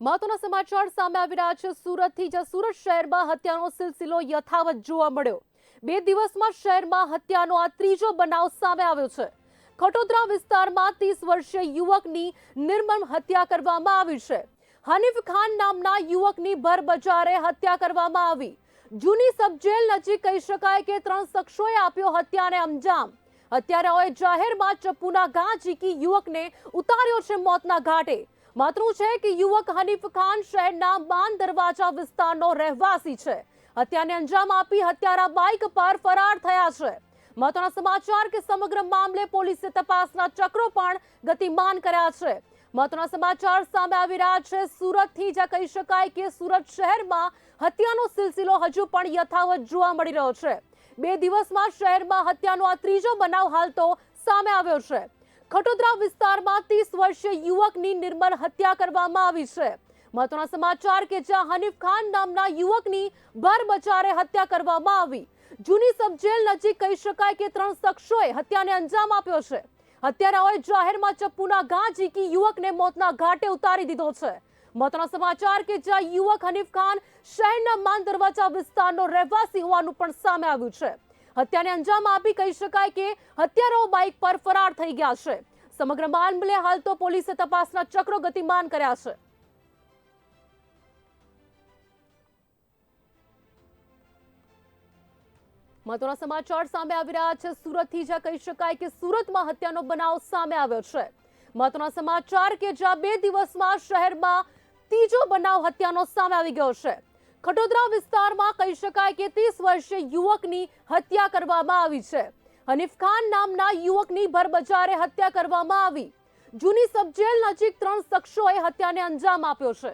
મહત્વના સમાચાર સામે આવી રહ્યા છે. સુરતથી જ સુરત શહેરમાં હત્યાનો સિલસિલો યથાવત જોવા મળ્યો. બે દિવસમાં શહેરમાં હત્યાનો આ ત્રીજો બનાવ સામે આવ્યો છે. ખટોદરા વિસ્તારમાં ત્રીસ વર્ષીય યુવકની નિર્મમ હત્યા કરવામાં આવી છે. હનીફ ખાન નામના યુવકની ભર બજારે હત્યા કરવામાં આવી. જૂની સબજેલ નજીક કહી શકાય કે ત્રણ શખ્સોએ આપ્યો હત્યાને અંજામ. હત્યારાઓએ જાહેરમાં ચપ્પુના ઘા ઝીકી યુવકને ઉતાર્યો છે મોતના ઘાટે. માતરું છે કે યુવક હનીફ ખાન શહેરના બાન દરવાજા વિસ્તારનો રહેવાસી છે. હત્યાને અંજામ આપી હત્યારા બાઇક પર ફરાર થયા છે. મહત્વના સમાચાર કે સમગ્ર મામલે પોલીસે તપાસના ચક્રો પણ ગતિમાન કર્યા છે. મહત્વના સમાચાર સામે આવી રહ્યા છે. સુરતથી જ્યાં કહી શકાય કે સુરત શહેરમાં હત્યાનો સિલસિલો હજુ પણ યથાવત જોવા મળી રહ્યો છે. બે દિવસમાં શહેરમાં હત્યાનો આ ત્રીજો બનાવ હાલ તો સામે આવ્યો છે. ખટોદરા વિસ્તારમાં ત્રીસ વર્ષીય યુવકની નિર્મલ હત્યા કરવામાં આવી છે. મહત્વના સમાચાર કે જ્યાં હનીફ ખાન નામના યુવકની ભર બચારે હત્યા કરવામાં આવી. જૂની સબજેલ નજીક કહી શકાય કે ત્રણ શખ્સોએ હત્યાને અંજામ આપ્યો છે. હત્યારાઓએ જાહેરમાં ચપ્પુના ઘા ઝીકી યુવકને મોતના ઘાટે ઉતારી દીધો છે. મહત્વના સમાચાર કે જ્યાં યુવક હનીફ ખાન શહેરના માન દરવાજા વિસ્તારનો રહેવાસી હોવાનું પણ સામે આવ્યું છે. હત્યાને અંજામ આપી કહી શકાય કે હત્યારાઓ બાઇક પર ફરાર થઈ ગયા છે. સમગ્ર મામલે હાલ તો પોલીસે તપાસના ચક્રો ગતિમાન કર્યા છે. મહત્વના સમાચાર સામે આવી રહ્યા છે. સુરતથી જ્યાં કહી શકાય કે સુરતમાં હત્યાનો બનાવ સામે આવ્યો છે. મહત્વના સમાચાર કે જ્યાં બે દિવસમાં શહેરમાં ત્રીજો બનાવ હત્યાનો સામે આવી ગયો છે. ખટોદરા વિસ્તારમાં કહી શકાય કે ત્રીસ વર્ષે યુવકની હત્યા કરવામાં આવી છે. હનીફ ખાન નામના યુવકની ભરબજારે હત્યા કરવામાં આવી. જૂની સબજેલ નજીક ત્રણ શખ્સોએ હત્યાને અંજામ આપ્યો છે.